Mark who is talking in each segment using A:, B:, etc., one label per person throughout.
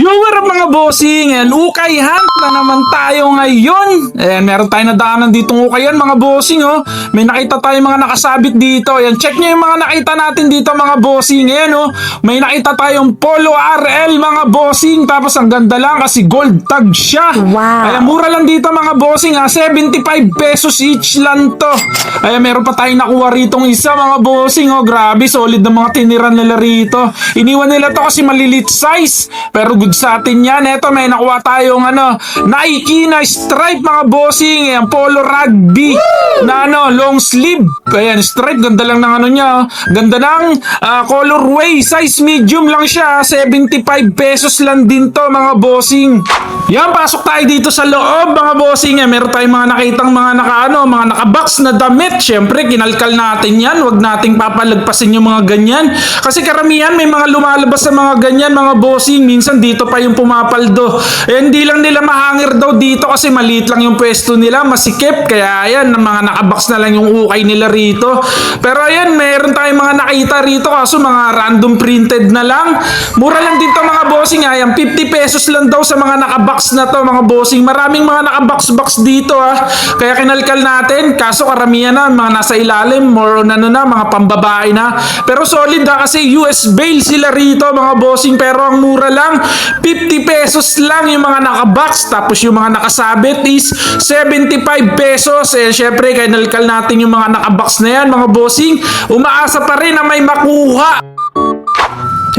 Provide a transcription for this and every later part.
A: Up mga bossing? And ukay hunt na naman tayo ngayon. Ayan, meron tayong nadaanan dito ukayan mga bossing, oh. May nakita tayong mga nakasabit dito. Ayan, check nyo yung mga nakita natin dito mga bossing. Ayan, oh. May nakita tayong Polo RL mga bossing. Tapos ang ganda lang kasi gold tag siya.
B: Wow.
A: Ayan, mura lang dito mga bossing, ha. 75 pesos each lang to. Ayan, meron pa tayong nakuha ritong isa mga bossing, oh. Grabe, solid na mga tiniran nila rito. Iniwan nila to kasi malilit size. Pero good sa atin yan. Eto, may nakuha tayong ano, Nike na stripe mga bossing. Ayan, polo rugby na ano, long sleeve. Ayan, stripe. Ganda lang ng ano niya. oh. Ganda ng ah, colorway. Size medium lang siya. 75 pesos lang din to mga bossing. Yan, pasok tayo dito sa loob mga bossing. Eh, meron tayong mga nakitang mga naka ano, mga nakabox na damit. Siyempre, kinalkal natin yan. Huwag nating papalagpasin yung mga ganyan. Kasi karamihan may mga lumalabas sa mga ganyan mga bossing. Minsan dito pa yung pumapaldo. Eh, hindi lang nila mahangir daw dito kasi maliit lang yung pwesto nila. Masikip. Kaya ayan, mga nakabox na lang yung ukay nila rito. Pero ayan, meron tayong mga nakita rito. Kaso mga random printed na lang. Mura lang dito mga bossing. Ayan, 50 pesos lang daw sa mga nakabox na to mga bossing. Maraming mga nakabox-box dito ah. Kaya kinalkal natin. Kaso karamihan na, mga nasa ilalim. More on ano na, mga pambabae na. Pero solid ha kasi US bail sila rito mga bossing. Pero ang mura lang, 50 pesos lang yung mga nakabox. Tapos yung mga nakasabit is 75 pesos. Eh syempre, kinalkal natin yung mga nakabox na yan mga bossing. Umaasa pa rin na may makuha.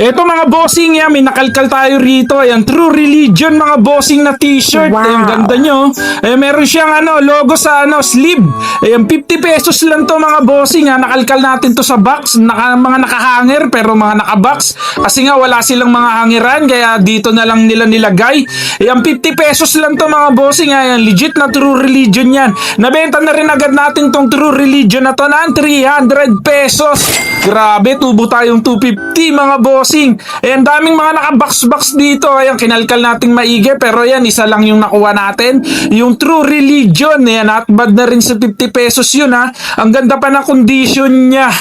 A: Eto mga bossing yan, may nakalkal tayo rito. Ayan, True Religion mga bossing na t-shirt.
B: Wow.
A: Ayan, ganda nyo. Ayan, meron siyang ano, logo sa ano, sleeve. Ayan, 50 pesos lang to mga bossing ha. Nakalkal natin to sa box. Naka, mga nakahanger pero mga nakabox. Kasi nga wala silang mga hangiran kaya dito na lang nila nilagay. Ayan, 50 pesos lang to mga bossing. Ayan, legit na True Religion yan. Nabenta na rin agad natin tong True Religion na to ng 300 pesos. Grabe, tubo tayong 250 mga bossing. Ayan, daming mga nakabox-box dito. Ayan, kinalkal nating maigi. Pero yan, isa lang yung nakuha natin. Yung True Religion. Ayan, at bad na rin sa 50 pesos yun ha. Ang ganda pa ng condition niya.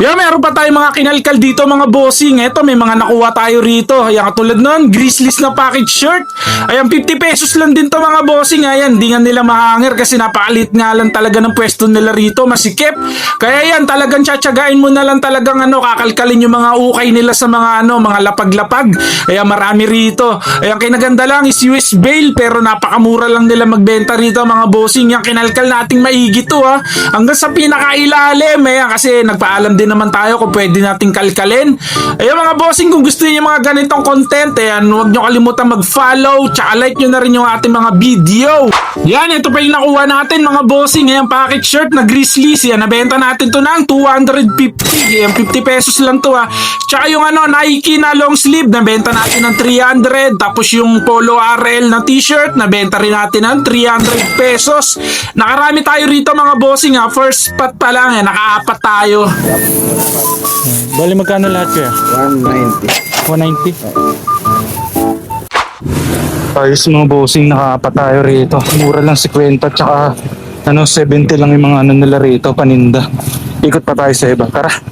A: Yan, meron pa tayong mga kinalkal dito mga bossing. Eto, may mga nakuha tayo rito. Ayan, katulad nun, Grizzlies na package shirt. Ayan, 50 pesos lang din to mga bossing. Ayan, di nga nila mahangir kasi napakalit nga lang talaga ng pwesto nila rito. Masikip. Kaya yan, talagang tsatsagain mo na lang talagang ano, kakalkalin yung mga ukay nila sa mga ano, mga lapag-lapag. Ayan, marami rito. Ayan, kinaganda lang is US bail pero napakamura lang nila magbenta rito mga bossing. Yan, kinalkal nating maigi to ha. Hanggang sa pinakailalim. Ayan, kasi nagpaalam din naman tayo kung pwede nating kalkalin. Ayan mga bossing, kung gusto niyo mga ganitong content, ayan, huwag nyo kalimutan mag-follow, tsaka like nyo na rin yung ating mga video. Yan, ito pa yung nakuha natin mga bossing. Ayan, package shirt na Grizzlies. Yan, nabenta natin to ng 250. Ayan, 50 pesos lang to ha. Tsaka yung ano, Nike na long sleeve, nabenta natin ng 300. Tapos yung Polo RL na t-shirt, nabenta rin natin ng 300 pesos. Nakarami tayo rito mga bossing ha. First spot pa lang eh, nakaapat tayo. Bali magkano lahat kaya?
C: 190.
A: 190? Ayos mga bossing, nakaapat tayo rito. Mura lang 50 tsaka ano, 70 lang yung mga ano nila rito, paninda. Ikot pa tayo sa iba. Tara.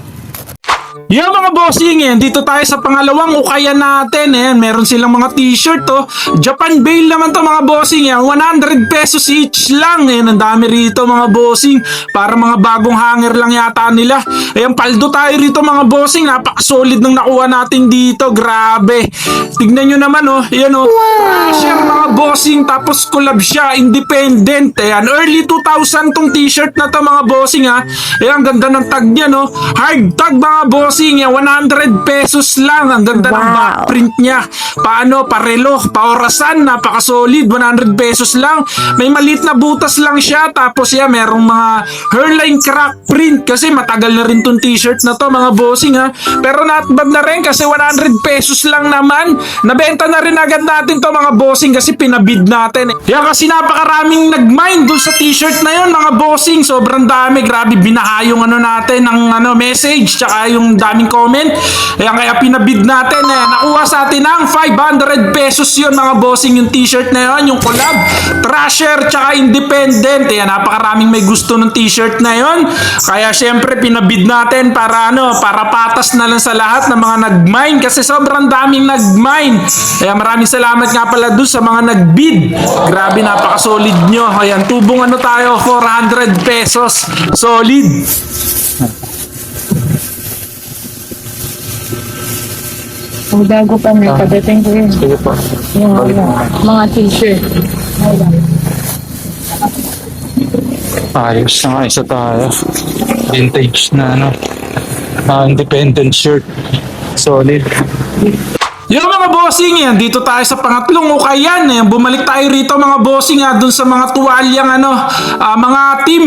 A: Yo mga bossing, yan. dito tayo sa pangalawang ukayan natin. Ayan, meron silang mga t-shirt to. Japan Bale naman to mga bossing. Yan. 100 pesos each lang. Ayan, ang dami rito mga bossing. Para mga bagong hanger lang yata nila. Ayan, paldo tayo rito mga bossing. Napaka-solid ng nakuha natin dito. Grabe. Tignan nyo naman oh. Ayan oh. Thrasher mga bossing. Tapos collab siya. Independent. Ayan, early 2000 tong t-shirt na to mga bossing ha. Ayan, ang ganda ng tag niya no. Hard tag mga bossing. Yan, 100 pesos lang. Ang ganda ng
B: Wow.
A: backprint niya. Paano? Parelo. Paorasan. Napaka-solid. 100 pesos lang. May maliit na butas lang siya. Tapos yan, merong mga hairline crack print. Kasi matagal na rin tong t-shirt na to mga bossing ha. Pero not bad na rin kasi 100 pesos lang naman. Nabenta na rin agad natin to mga bossing kasi pinabid natin. Yan kasi napakaraming nag-mind dun sa t-shirt na yon mga bossing. Sobrang dami. Grabe binaha yung ano natin ng ano, message. Tsaka yung maraming comment. Ayan, kaya pinabid natin. Eh, nakuha sa atin ng 500 pesos yun mga bossing yung t-shirt na yun, yung collab. Trasher tsaka independent. Ayan, napakaraming may gusto ng t-shirt na yun. Kaya syempre pinabid natin para ano, para patas na lang sa lahat ng mga nag-mine kasi sobrang daming nag-mine. Kaya maraming salamat nga pala doon sa mga nag-bid. Grabe, napaka-solid nyo. Ayan, tubong ano tayo, 400 pesos. Solid.
B: Ang bago pa may pagdating ko yun.
C: Sige po.
B: Yung ano, mga t-shirt.
C: Ayos na nga isa tayo. Vintage na ano. ah, independent shirt. Solid.
A: Yung mga bossing yan, dito tayo sa pangatlong ukayan. Yan, bumalik tayo rito mga bossing ha, dun sa mga tuwalyang ano, ah, mga team.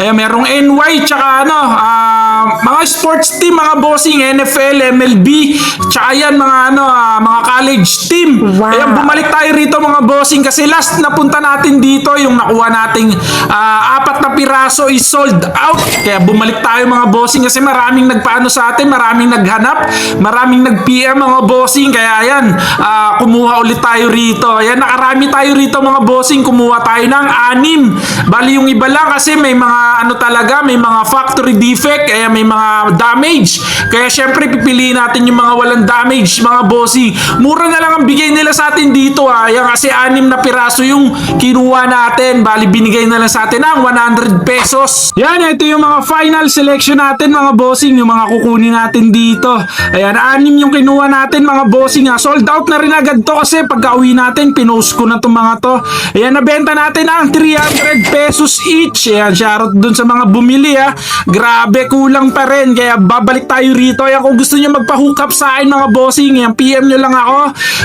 A: Kaya merong NY tsaka ano, ah, mga sports team mga bossing, NFL, MLB, tsaka yan mga ano, ah, mga college team.
B: Wow.
A: Kaya bumalik tayo rito mga bossing kasi last na punta natin dito yung nakuha nating ah, apat na piraso is sold out. Kaya bumalik tayo mga bossing kasi maraming nagpaano sa atin, maraming naghanap, maraming nag-PM mga bossing. Kaya ayan, ah, kumuha ulit tayo rito. Ayan, nakarami tayo rito mga bossing. Kumuha tayo ng anim. Bali yung iba lang kasi may mga ano talaga, may mga factory defect, kaya may mga damage. Kaya syempre pipiliin natin yung mga walang damage mga bossing. Mura na lang ang bigay nila sa atin dito ah. Ayan kasi anim na piraso yung kinuha natin. Bali binigay na lang sa atin ng 100 pesos. Yan, ito yung mga final selection natin mga bossing. Yung mga kukunin natin dito. Ayan, anim yung kinuha natin mga bossing ah. Sold out na rin agad to kasi pagka uwi natin, pinost ko na itong mga to. Ayan, nabenta natin ang 300 pesos each. Ayan, shoutout dun sa mga bumili ah. Grabe, kulang pa rin. Kaya babalik tayo rito. Ayan, kung gusto nyo magpa-hook up sa akin mga bossing, ayan, PM nyo lang ako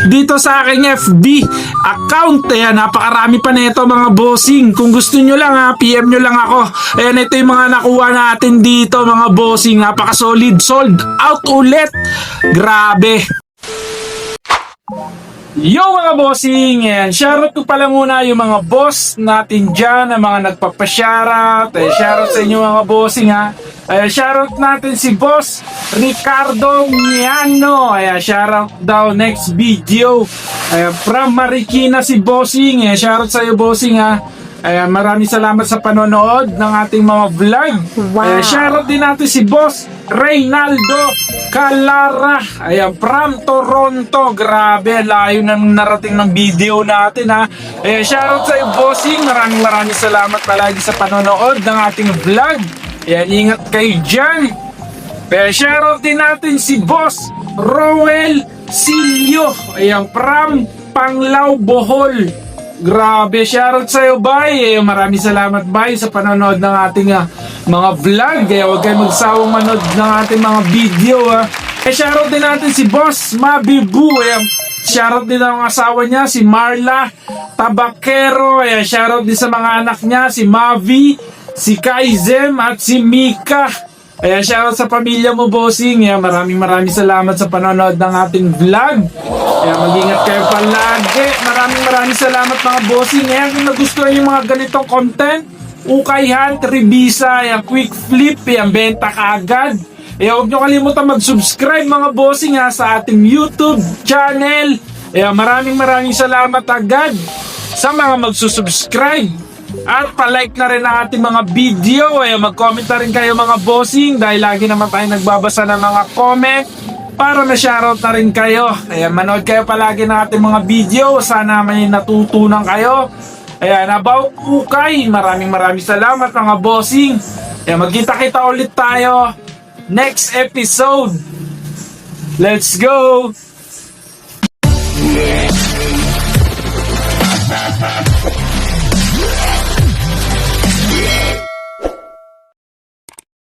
A: dito sa aking FB account. Ayan, napakarami pa nito mga bossing. Kung gusto nyo lang ha, PM nyo lang ako. Ayan, ito yung mga nakuha natin dito mga bossing. Napaka-solid. Sold out ulit. Grabe. Yo mga bossing! Ayan, shoutout ko pala muna yung mga boss natin dyan, ang mga nagpapashoutout. Eh, shoutout sa inyo mga bossing ha. Ayan, shoutout natin si boss Ricardo Miano. Ayan, shoutout daw next video. Ayan, from Marikina si bossing. Ayan, shoutout sa iyo bossing ha. Ayan, maraming salamat sa panonood ng ating mga vlog.
B: Wow.
A: Ayan, shoutout din natin si boss Reynaldo Calara. Ayan, from Toronto. Grabe, layo na narating ng video natin ha. Ayan, shoutout sa iyo, bossing. Maraming maraming salamat palagi sa panonood ng ating vlog. Ayan, ingat kayo dyan. Kaya shoutout din natin si Boss Roel Silio. Ayan, from Panglao, Bohol. Grabe, shoutout sa iyo, Bay. Eh, maraming salamat, Bay, sa panonood ng ating ah, mga vlog. Kaya huwag kayong magsawang manood ng ating mga video. Ah. Eh, shoutout din natin si Boss Mabibu. Ayan, shoutout din ang asawa niya, si Marla Tabakero. Ayan, shoutout din sa mga anak niya, si Mavi, si Kaizem, at si Mika. Ayan, shoutout sa pamilya mo, bossing. Ayan, maraming maraming salamat sa panonood ng ating vlog. Kaya mag-ingat kayo palagi. Maraming maraming salamat mga bossing. Ayan, kung nagustuhan yung mga ganitong content, Ukay Hunt, Revisa, ayan, Quick Flip, ayan, benta kaagad. Eh, huwag nyo kalimutan mag-subscribe mga bossing ha sa ating YouTube channel. Ayan, maraming maraming salamat agad sa mga magsusubscribe. At palike na rin ang ating mga video. Ayan, mag-comment na rin kayo mga bossing dahil lagi naman tayo nagbabasa ng mga comment para ma-shoutout na rin kayo. Ayan, manood kayo palagi ng ating mga video. Sana may natutunan kayo. Ayan, about ukay. Maraming maraming salamat mga bossing. Ayan, magkita-kita ulit tayo next episode. Let's go!